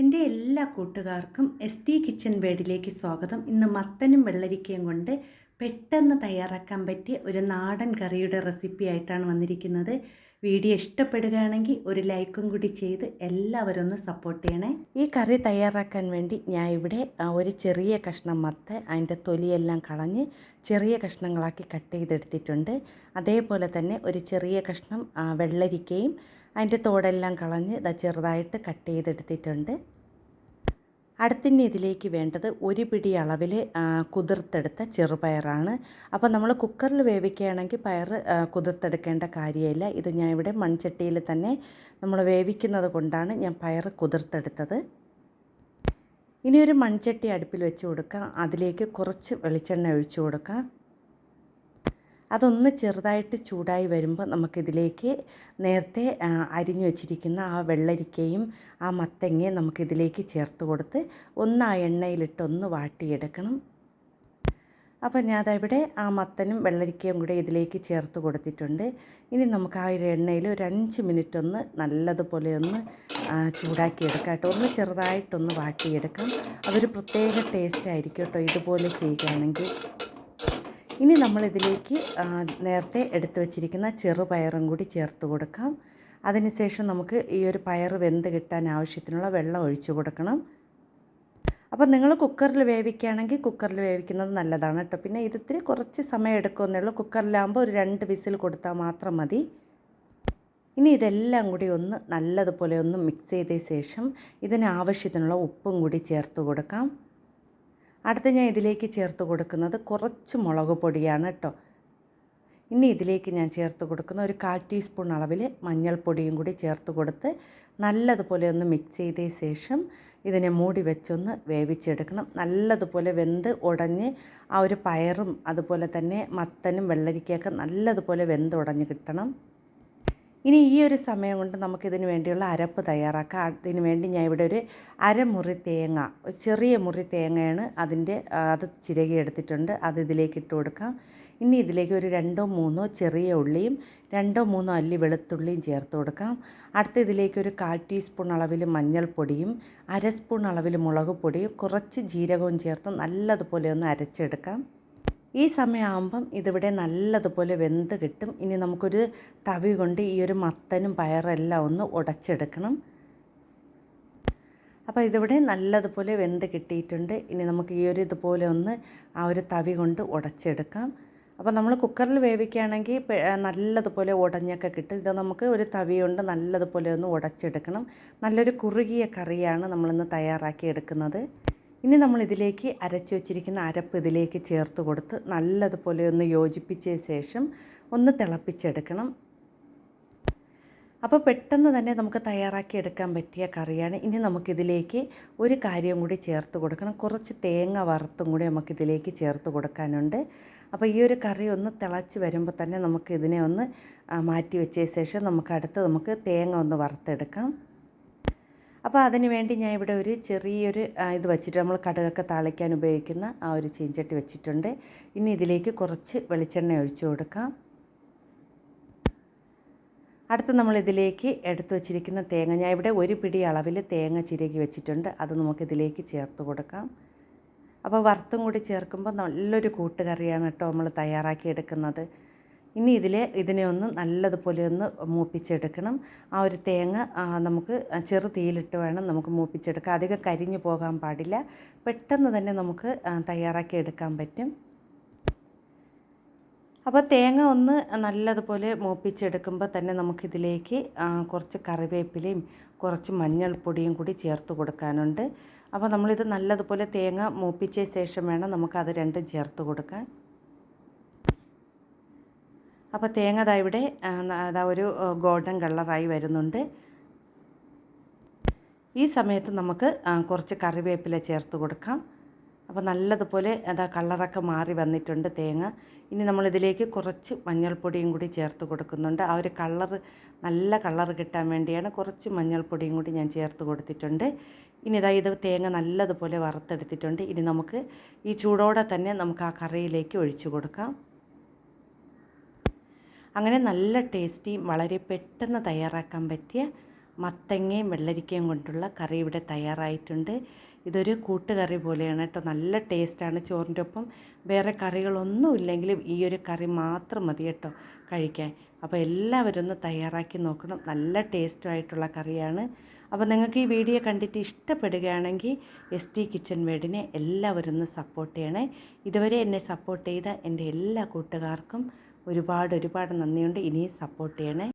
എന്റെ എല്ലാ കൂട്ടുകാർക്കും എസ് ടി കിച്ചൻ വേഡിലേക്ക് സ്വാഗതം. ഇന്ന് മത്തനും വെള്ളരിക്കയും കൊണ്ട് പെട്ടെന്ന് തയ്യാറാക്കാൻ പറ്റിയ ഒരു നാടൻ കറിയുടെ റെസിപ്പി ആയിട്ടാണ് വന്നിരിക്കുന്നത്. വീഡിയോ ഇഷ്ടപ്പെടുകയാണെങ്കിൽ ഒരു ലൈക്കും കൂടി ചെയ്ത് എല്ലാവരും ഒന്ന് സപ്പോർട്ട് ചെയ്യണേ. ഈ കറി തയ്യാറാക്കാൻ വേണ്ടി ഞാൻ ഇവിടെ ഒരു ചെറിയ കഷ്ണം മത്ത അതിന്റെ തൊലിയെല്ലാം കളഞ്ഞ് ചെറിയ കഷ്ണങ്ങളാക്കി കട്ട് ചെയ്തെടുത്തിട്ടുണ്ട്. അതേപോലെ തന്നെ ഒരു ചെറിയ കഷ്ണം വെള്ളരിക്കയും അതിന്റെ തോടെല്ലാം കളഞ്ഞ് ഇതാ ചെറുതായിട്ട് കട്ട് ചെയ്തെടുത്തിട്ടുണ്ട്. അടുത്തിന് ഇതിലേക്ക് വേണ്ടത് ഒരു പിടി അളവിൽ കുതിർത്തെടുത്ത ചെറുപയറാണ്. അപ്പോൾ നമ്മൾ കുക്കറിൽ വേവിക്കുകയാണെങ്കിൽ പയർ കുതിർത്തെടുക്കേണ്ട കാര്യമില്ല. ഇത് ഞാൻ ഇവിടെ മൺചട്ടിയിൽ തന്നെ നമ്മൾ വേവിക്കുന്നത് കൊണ്ടാണ് ഞാൻ പയർ കുതിർത്തെടുത്തത്. ഇനി ഒരു മൺചട്ടി അടുപ്പിൽ വെച്ച് കൊടുക്കാം. അതിലേക്ക് കുറച്ച് വെളിച്ചെണ്ണ ഒഴിച്ചു കൊടുക്കാം. അതൊന്ന് ചെറുതായിട്ട് ചൂടായി വരുമ്പോൾ നമുക്കിതിലേക്ക് നേരത്തെ അരിഞ്ഞു വച്ചിരിക്കുന്ന ആ വെള്ളരിക്കയും ആ മത്തങ്ങയും നമുക്കിതിലേക്ക് ചേർത്ത് കൊടുത്ത് ഒന്ന് ആ എണ്ണയിലിട്ട് ഒന്ന് വാട്ടിയെടുക്കണം. അപ്പോൾ ഞാൻ അതവിടെ ആ മത്തനും വെള്ളരിക്കയും കൂടെ ഇതിലേക്ക് ചേർത്ത് കൊടുത്തിട്ടുണ്ട്. ഇനി നമുക്ക് ആ ഒരു എണ്ണയിൽ ഒരു അഞ്ച് മിനിറ്റ് ഒന്ന് നല്ലതുപോലെ ഒന്ന് ചൂടാക്കിയെടുക്കാം കേട്ടോ. ഒന്ന് ചെറുതായിട്ടൊന്ന് വാട്ടിയെടുക്കാം. അതൊരു പ്രത്യേക ടേസ്റ്റ് ആയിരിക്കും കേട്ടോ ഇതുപോലെ ചെയ്യുകയാണെങ്കിൽ. ഇനി നമ്മളിതിലേക്ക് നേരത്തെ എടുത്തു വച്ചിരിക്കുന്ന ചെറുപയറും കൂടി ചേർത്ത് കൊടുക്കാം. അതിനുശേഷം നമുക്ക് ഈ ഒരു പയർ വെന്ത് കിട്ടാൻ ആവശ്യത്തിനുള്ള വെള്ളം ഒഴിച്ചു കൊടുക്കണം. അപ്പോൾ നിങ്ങൾ കുക്കറിൽ വേവിക്കുകയാണെങ്കിൽ കുക്കറിൽ വേവിക്കുന്നത് നല്ലതാണ് കേട്ടോ. പിന്നെ ഇതിത്തിരി കുറച്ച് സമയം എടുക്കുമെന്നേ ഉള്ളൂ കുക്കറിലാകുമ്പോൾ ഒരു രണ്ട് വിസിൽ കൊടുത്താൽ മാത്രം മതി. ഇനി ഇതെല്ലാം കൂടി ഒന്ന് നല്ലതുപോലെ ഒന്ന് മിക്സ് ചെയ്ത ശേഷം ഇതിന് ആവശ്യത്തിനുള്ള ഉപ്പും കൂടി ചേർത്ത് കൊടുക്കാം. അടുത്ത് ഞാൻ ഇതിലേക്ക് ചേർത്ത് കൊടുക്കുന്നത് കുറച്ച് മുളക് പൊടിയാണ് കേട്ടോ. ഇനി ഇതിലേക്ക് ഞാൻ ചേർത്ത് കൊടുക്കുന്ന ഒരു കാൽ ടീസ്പൂൺ അളവിൽ മഞ്ഞൾപ്പൊടിയും കൂടി ചേർത്ത് കൊടുത്ത് നല്ലതുപോലെ ഒന്ന് മിക്സ് ചെയ്ത ശേഷം ഇതിനെ മൂടി വെച്ചൊന്ന് വേവിച്ചെടുക്കണം. നല്ലതുപോലെ വെന്ത് ഉടഞ്ഞ് ആ ഒരു പയറും അതുപോലെ തന്നെ മത്തനും വെള്ളരിക്കയൊക്കെ നല്ലതുപോലെ വെന്ത് ഉടഞ്ഞ് കിട്ടണം. ഇനി ഈ ഒരു സമയം കൊണ്ട് നമുക്കിതിന് വേണ്ടിയുള്ള അരപ്പ് തയ്യാറാക്കാം. അതിന് വേണ്ടി ഞാൻ ഇവിടെ ഒരു അരമുറി തേങ്ങ ചെറിയ മുറി തേങ്ങയാണ് അതിന്റെ അത് ചിരകി എടുത്തിട്ടുണ്ട്. അത് ഇതിലേക്ക് ഇട്ട് കൊടുക്കാം. ഇനി ഇതിലേക്ക് ഒരു രണ്ടോ മൂന്നോ ചെറിയ ഉള്ളിയും രണ്ടോ മൂന്നോ അല്ലി വെളുത്തുള്ളിയും ചേർത്ത് കൊടുക്കാം. അടുത്ത ഇതിലേക്ക് ഒരു കാൽ ടീസ്പൂൺ അളവിൽ മഞ്ഞൾപ്പൊടിയും അര സ്പൂൺ അളവിൽ മുളക് പൊടിയും കുറച്ച് ജീരകവും ചേർത്ത് നല്ലതുപോലെ ഒന്ന് അരച്ചെടുക്കാം. ഈ സമയമാകുമ്പം ഇതിവിടെ നല്ലതുപോലെ വെന്ത് കിട്ടും. ഇനി നമുക്കൊരു തവി കൊണ്ട് ഈ ഒരു മത്തനും പയറെല്ലാം ഒന്ന് ഉടച്ചെടുക്കണം. അപ്പോൾ ഇതിവിടെ നല്ലതുപോലെ വെന്ത് കിട്ടിയിട്ടുണ്ട്. ഇനി നമുക്ക് ഈ ഒരു ഇതുപോലെ ഒന്ന് ആ ഒരു തവി കൊണ്ട് ഉടച്ചെടുക്കാം. അപ്പോൾ നമ്മൾ കുക്കറിൽ വേവിക്കുകയാണെങ്കിൽ നല്ലതുപോലെ ഉടഞ്ഞൊക്കെ കിട്ടും. ഇത് നമുക്ക് ഒരു തവി കൊണ്ട് നല്ലതുപോലെ ഒന്ന് ഉടച്ചെടുക്കണം. നല്ലൊരു കുറുകിയ കറിയാണ് നമ്മളിന്ന് തയ്യാറാക്കി എടുക്കുന്നത്. ഇനി നമ്മൾ ഇതിലേക്ക് അരച്ചു വെച്ചിരിക്കുന്ന അരപ്പ് ഇതിലേക്ക് ചേർത്ത് കൊടുത്ത് നല്ലതുപോലെ ഒന്ന് യോജിപ്പിച്ച ശേഷം ഒന്ന് തിളപ്പിച്ചെടുക്കണം. അപ്പോൾ പെട്ടെന്ന് തന്നെ നമുക്ക് തയ്യാറാക്കി എടുക്കാൻ പറ്റിയ കറിയാണ്. ഇനി നമുക്കിതിലേക്ക് ഒരു കാര്യം കൂടി ചേർത്ത് കൊടുക്കണം. കുറച്ച് തേങ്ങ വറുത്തും കൂടി നമുക്കിതിലേക്ക് ചേർത്ത് കൊടുക്കാനുണ്ട്. അപ്പോൾ ഈ ഒരു കറി ഒന്ന് തിളച്ച് വരുമ്പോൾ തന്നെ നമുക്ക് ഇതിനെ ഒന്ന് മാറ്റി വെച്ച ശേഷം നമുക്ക് അടുത്ത് നമുക്ക് തേങ്ങ ഒന്ന് വറുത്തെടുക്കാം. അപ്പോൾ അതിന് വേണ്ടി ഞാൻ ഇവിടെ ഒരു ചെറിയൊരു ഇത് വെച്ചിട്ട് നമ്മൾ കടുകൊക്കെ താളിക്കാൻ ഉപയോഗിക്കുന്ന ആ ഒരു ചീഞ്ചട്ടി വെച്ചിട്ടുണ്ട്. ഇനി ഇതിലേക്ക് കുറച്ച് വെളിച്ചെണ്ണ ഒഴിച്ചു കൊടുക്കാം. അടുത്ത് നമ്മൾ ഇതിലേക്ക് എടുത്തു വച്ചിരിക്കുന്ന തേങ്ങ ഞാൻ ഇവിടെ ഒരു പിടി അളവിൽ തേങ്ങ ചിരകി വെച്ചിട്ടുണ്ട്. അത് നമുക്കിതിലേക്ക് ചേർത്ത് കൊടുക്കാം. അപ്പോൾ വറുത്തും കൂടി ചേർക്കുമ്പോൾ നല്ലൊരു കൂട്ടുകറിയാണ് കേട്ടോ നമ്മൾ തയ്യാറാക്കി എടുക്കുന്നത്. ഇനി ഇതിൽ ഇതിനെ ഒന്ന് നല്ലതുപോലെ ഒന്ന് മൂപ്പിച്ചെടുക്കണം. ആ ഒരു തേങ്ങ നമുക്ക് ചെറു തീയിലിട്ട് വേണം നമുക്ക് മൂപ്പിച്ചെടുക്കാം അധികം കരിഞ്ഞു പോകാൻ പാടില്ല. പെട്ടെന്ന് തന്നെ നമുക്ക് തയ്യാറാക്കി എടുക്കാൻ പറ്റും. അപ്പോൾ തേങ്ങ ഒന്ന് നല്ലതുപോലെ മൂപ്പിച്ചെടുക്കുമ്പോൾ തന്നെ നമുക്കിതിലേക്ക് കുറച്ച് കറിവേപ്പിലയും കുറച്ച് മഞ്ഞൾപ്പൊടിയും കൂടി ചേർത്ത് കൊടുക്കാനുണ്ട്. അപ്പോൾ നമ്മളിത് നല്ലതുപോലെ തേങ്ങ മൂപ്പിച്ച ശേഷം വേണം നമുക്കത് രണ്ടും ചേർത്ത് കൊടുക്കാൻ. അപ്പോൾ തേങ്ങ ഇവിടെ അതാ ഒരു ഗോൾഡൻ കളറായി വരുന്നുണ്ട്. ഈ സമയത്ത് നമുക്ക് കുറച്ച് കറിവേപ്പില ചേർത്ത് കൊടുക്കാം. അപ്പോൾ നല്ലതുപോലെ അതാ കളറൊക്കെ മാറി വന്നിട്ടുണ്ട് തേങ്ങ. ഇനി നമ്മളിതിലേക്ക് കുറച്ച് മഞ്ഞൾപ്പൊടിയും കൂടി ചേർത്ത് കൊടുക്കുന്നുണ്ട്. ആ ഒരു കളർ നല്ല കളർ കിട്ടാൻ വേണ്ടിയാണ് കുറച്ച് മഞ്ഞൾപ്പൊടിയും കൂടി ഞാൻ ചേർത്ത് കൊടുത്തിട്ടുണ്ട്. ഇനി ഇതാ ഇത് തേങ്ങ നല്ലതുപോലെ വറുത്തെടുത്തിട്ടുണ്ട്. ഇനി നമുക്ക് ഈ ചൂടോടെ തന്നെ നമുക്ക് ആ കറിയിലേക്ക് ഒഴിച്ചു കൊടുക്കാം. അങ്ങനെ നല്ല ടേസ്റ്റിയും വളരെ പെട്ടെന്ന് തയ്യാറാക്കാൻ പറ്റിയ മത്തങ്ങയും വെള്ളരിക്കയും കൊണ്ടുള്ള കറി ഇവിടെ തയ്യാറായിട്ടുണ്ട്. ഇതൊരു കൂട്ടുകറി പോലെയാണ് കേട്ടോ. നല്ല ടേസ്റ്റാണ് ചോറിന്റെ ഒപ്പം. വേറെ കറികളൊന്നും ഇല്ലെങ്കിലും ഈ ഒരു കറി മാത്രം മതി കേട്ടോ കഴിക്കാൻ. അപ്പോൾ എല്ലാവരും ഒന്ന് തയ്യാറാക്കി നോക്കണം. നല്ല ടേസ്റ്റുമായിട്ടുള്ള കറിയാണ്. അപ്പോൾ നിങ്ങൾക്ക് ഈ വീഡിയോ കണ്ടിട്ട് ഇഷ്ടപ്പെടുകയാണെങ്കിൽ എസ് ടി കിച്ചൺ വേഡിനെ എല്ലാവരും ഒന്ന് സപ്പോർട്ട് ചെയ്യണേ. ഇതുവരെ എന്നെ സപ്പോർട്ട് ചെയ്ത എന്റെ എല്ലാ കൂട്ടുകാർക്കും ഒരുപാട് ഒരുപാട് നന്ദിയുണ്ട്. ഇനിയും സപ്പോർട്ട് ചെയ്യണേ.